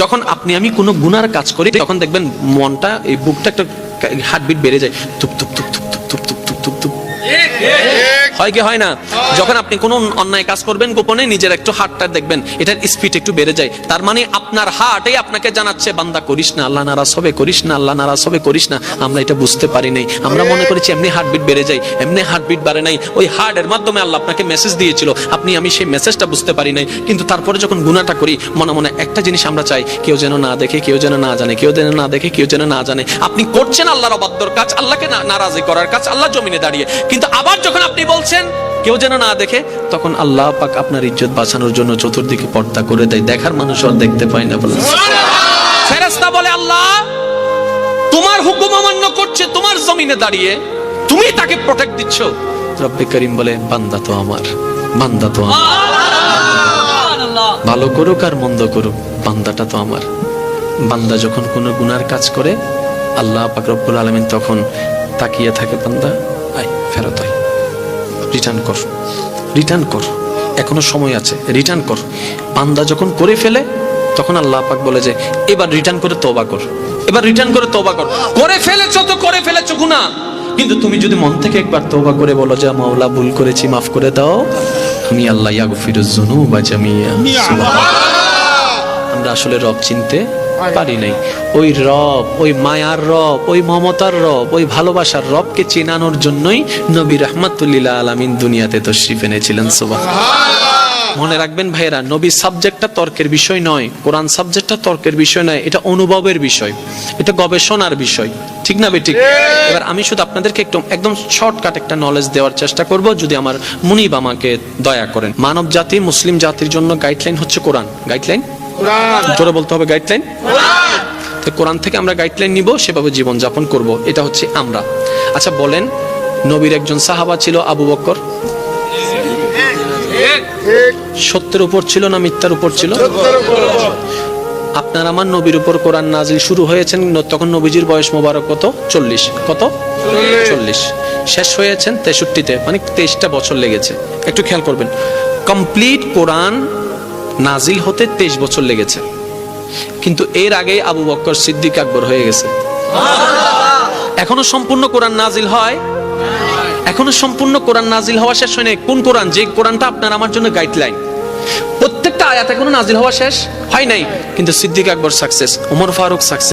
যখন আপনি, আমি কোনো গুনার কাজ করি, তখন দেখবেন মনটা, এই বুকটা একটা হার্টবিট বেড়ে যায় তুপ তুপ তুপ তুপ হয় কি হয় না? যখন আপনি কোনো অন্যায় কাজ করবেন গোপনে, নিজের একটু হার্টটা দেখবেন, এটার স্পিড একটু বেড়ে যায়। তার মানে আপনার হার্টই আপনাকে জানাচ্ছে, বান্দা, করিস না, আল্লাহ নারাজ হবে, করিস না, আল্লাহ নারাজ হবে, করিস না। আমরা এটা বুঝতে পারি নাই। আমরা মনে করেছি এমনি হার্টবিট বেড়ে যায়, এমনি হার্টবিট বাড়ে নাই। ওই হার্টের মাধ্যমে আল্লাহ আপনাকে মেসেজ দিয়েছিল। আপনি, আমি সেই মেসেজটা বুঝতে পারি নাই। কিন্তু তারপরে যখন গুনাহটা করি, মনে মনে একটা জিনিস আমরা চাই, কেউ যেন না দেখে, কেউ যেন না জানে, কেউ যেন না দেখে, কেউ যেন না জানে। আপনি করছেন আল্লাহর অবাধ্যর কাজ, আল্লাহকে নারাজি করার কাজ, আল্লাহ জমিনে দাঁড়িয়ে। কিন্তু আবার যখন আপনি বলছেন কেউ যেন না দেখে, তখন আল্লাহ পাক আপনার ইজ্জত বাঁচানোর জন্য চতুর্দিকে পর্দা করে দেয়। দেখার মানুষ আর দেখতে পায় না বলে ফেরেশতা বলে, আল্লাহ, তোমার হুকুম অমান্য করছে, তোমার জমিনে দাঁড়িয়ে। তুমি তাকে প্রোটেক্ট দিচ্ছ। রব্বে করিম বলে, বান্দা তো আমার, বান্দা তো আমার। ভালো করুক আর মন্দ করুক, বান্দাটা তো আমার। বান্দা যখন কোনো গুনার কাজ করে, আল্লাহ পাক রব্বুল আলমিন তখন তাকিয়ে থাকে, বান্দা, আয়, ফেরত আয়। রিটার্ন কর। রিটার্ন কর। এখনও সময় আছে। রিটার্ন কর। বান্দা যখন করে ফেলে তখন আল্লাহ পাক বলে যে এবার রিটার্ন করে তওবা কর। এবার রিটার্ন করে তওবা কর। করে ফেলেছো তো করে ফেলেছো গুনাহ। কিন্তু তুমি যদি মন থেকে একবার তওবা করে বলো যে মাওলা ভুল করেছি মাফ করে দাও। আমি আল্লাহ ইয়াগফিরুজ যুনুবা জামিয়া সুবহানাল্লাহ। আমরা আসলে রব চিনতে পারি নাই। ওই রব ওই মায়ার রব ওই মমতার রব ওই ভালোবাসার রবকে চেনানোর জন্যই নবী রহমাতুল্লিলা আলামিন দুনিয়াতে তশরিফ এনেছিলেন সুবাহ মনে রাখবেন ভাইয়েরা নবী সাবজেক্টটা তর্কের বিষয় নয় কোরআন সাবজেক্টটা তর্কের বিষয় নয় এটা অনুভবের বিষয় এটা গবেষণার বিষয়। ঠিক না বেঠিক? এবার আমি শুধু আপনাদেরকে একদম একদম শর্টকাট একটা নলেজ দেওয়ার চেষ্টা করব যদি আমার মুনিব আমাকে দয়া করেন। মানব জাতি মুসলিম জাতির জন্য গাইডলাইন হচ্ছে কোরআন। গাইডলাইন জোরে বলতে হবে গাইডলাইন তো কোরআন থেকে আমরা গাইডলাইন নিব সেভাবে জীবন যাপন করব। এটা হচ্ছে আমরা। আচ্ছা বলেন নবীর একজন সাহাবা ছিল আবু বক্কর? সত্যের উপর ছিল না মিথ্যার উপর ছিল? আপনার আমার নবীর উপর কোরআন নাজিল শুরু হয়েছেন তখন নবীজির বয়স মোবারক কত? চল্লিশ। কত? চল্লিশ। শেষ হয়েছেন তেষট্টিতে মানে তেইশটা বছর লেগেছে। একটু খেয়াল করবেন। কমপ্লিট কোরআন নাজিল হতে তেইশ বছর লেগেছে। কিন্তু এর আগে আবু বক্কর সিদ্দিক আকবর হয়ে গেছে। এখনও সম্পূর্ণ কোরআন নাজিল হয়? এখনও সম্পূর্ণ কোরআন নাজিল হওয়া শেষ হয়নি কোন কোরআন? যে কোরআনটা আপনার আমার জন্য গাইডলাইন প্রত্যেকটা আয়াত এখনও নাজিল হওয়া শেষ হয় নাই? কিন্তু সিদ্দিক আকবর সাকসেস ওমর ফারুক সাকসেস